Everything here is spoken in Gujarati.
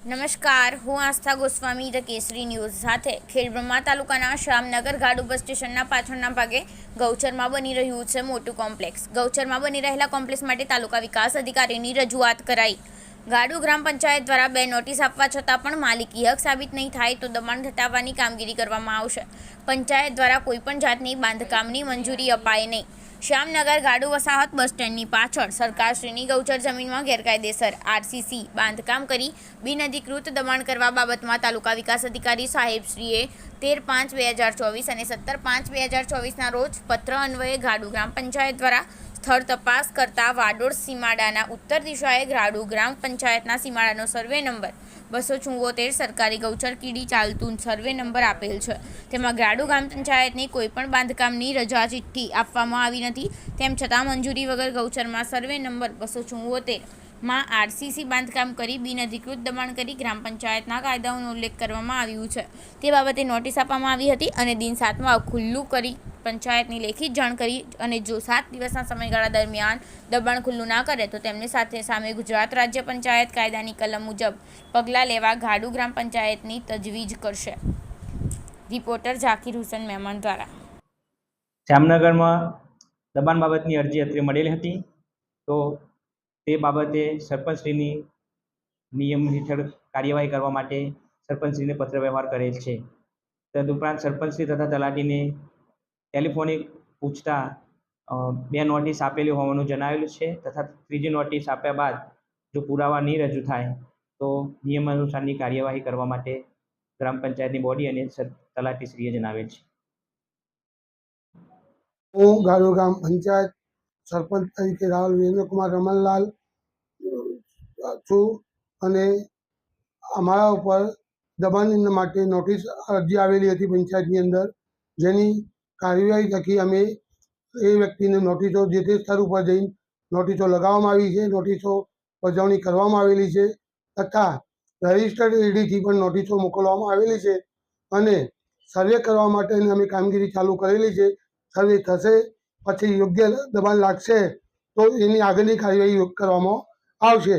નમસ્કાર, હું આસ્થા ગોસ્વામી, ધ કેસરી ન્યૂઝ સાથે ખેડબ્રહ્મા તાલુકાના શ્યામનગર ઘાડુ બસ સ્ટેશનના પાછળના ભાગે ગૌચરમાં બની રહ્યું છે મોટું કોમ્પ્લેક્સ. ગૌચરમાં બની રહેલા કોમ્પ્લેક્સ માટે તાલુકા વિકાસ અધિકારીની રજૂઆત કરાઈ. ગાડુ ગ્રામ પંચાયત દ્વારા બે નોટિસ આપવા છતાં પણ માલિકી હક સાબિત નહીં થાય તો દબાણ ઘટાડવાની કામગીરી કરવામાં આવશે. પંચાયત દ્વારા કોઈપણ જાતની બાંધકામની મંજૂરી અપાય નહીં. શ્યામનગર ગાડુ વસાહત બસ સ્ટેન્ડની પાછળ સરકારશ્રીની ગૌચર જમીનમાં ગેરકાયદેસર આરસીસી બાંધકામ કરી બિનઅધિકૃત દબાણ કરવા બાબતમાં તાલુકા વિકાસ અધિકારી સાહેબશ્રીએ તેર પાંચ બે હજાર ચોવીસ અને સત્તર પાંચ બે હજાર ચોવીસના રોજ પત્ર અન્વયે ગાડુ ગ્રામ પંચાયત દ્વારા સ્થળ તપાસ કરતા વાડોળ સીમાડાના ઉત્તર દિશાએ ગાડુ ગ્રામ પંચાયતના સીમાડાનો સર્વે નંબર બસો ચુંવોતેર સરકારી ગૌચર કીડી ચાલતું સર્વે નંબર આપેલ છે. તેમાં ગાડુ ગ્રામ પંચાયતની કોઈપણ બાંધકામની રજા ચિઠ્ઠી આપવામાં આવી નથી. તેમ છતાં મંજૂરી વગર ગૌચરમાં સર્વે નંબર બસો ચુંવોતેરમાં આરસીસી બાંધકામ કરી બિનઅધિકૃત દબાણ કરી ગ્રામ પંચાયતના કાયદાઓનો ઉલ્લેખ કરવામાં આવ્યું છે. તે બાબતે નોટિસ આપવામાં આવી હતી અને દિન સાતમાં ખુલ્લું કરી પંચાયતની લેખિત જાણ કરી અને જો સાત દિવસના સમયગાળા દરમિયાન દબાણ ખુલ્લું ના કરે તો તેમની સાથે સામે ગુજરાત રાજ્ય પંચાયત કાયદાની કલમ મુજબ પગલાં લેવા ગાડુ ગ્રામ પંચાયતની તજવીજ કરશે. રિપોર્ટર ઝાકીર હુસેન મહેમાન દ્વારા. જામનગરમાં દબાણ બાબતની અરજી અત્રે મળેલી હતી. તો તે બાબતે સરપંચશ્રીની નિયમ હેઠળ કાર્યવાહી કરવા માટે સરપંચશ્રીને પત્ર વ્યવહાર કરેલ છે. તદુપરાંત સરપંચશ્રી તથા તલાટીને ટેલિફોનિક પૂછતા બે નોટિસ આપેલી હોવાનું જણાવેલું છે તથા ત્રીજી નોટિસ આપ્યા બાદ જો પુરાવા નહીં રજૂ થાય, તો નિયમાનુસારની કાર્યવાહી કરવા માટે ગ્રામ પંચાયતની બોડી અને તલાટીશ્રીએ જણાવેલ છે. હું ગાળો ગામ પંચાયત સરપંચ તરીકે રાહુલ વિરેન્દ્રકુમાર રમણલાલ છું અને અમારા ઉપર દબાણ માટે નોટિસ અરજી આવેલી હતી પંચાયતની અંદર, જેની કાર્યવાહી થકી અમે એ વ્યક્તિને નોટિસો જે તે સ્થળ ઉપર જઈને નોટિસો લગાવવામાં આવી છે, નોટિસો બજાવણી કરવામાં આવેલી છે તથા રજિસ્ટર્ડ એડીથી પણ નોટિસો મોકલવામાં આવેલી છે અને સર્વે કરવા માટેની અમે કામગીરી ચાલુ કરેલી છે. સર્વે થશે, પછી યોગ્ય દબાણ લાગશે તો એની આગળની કાર્યવાહી કરવામાં આવશે.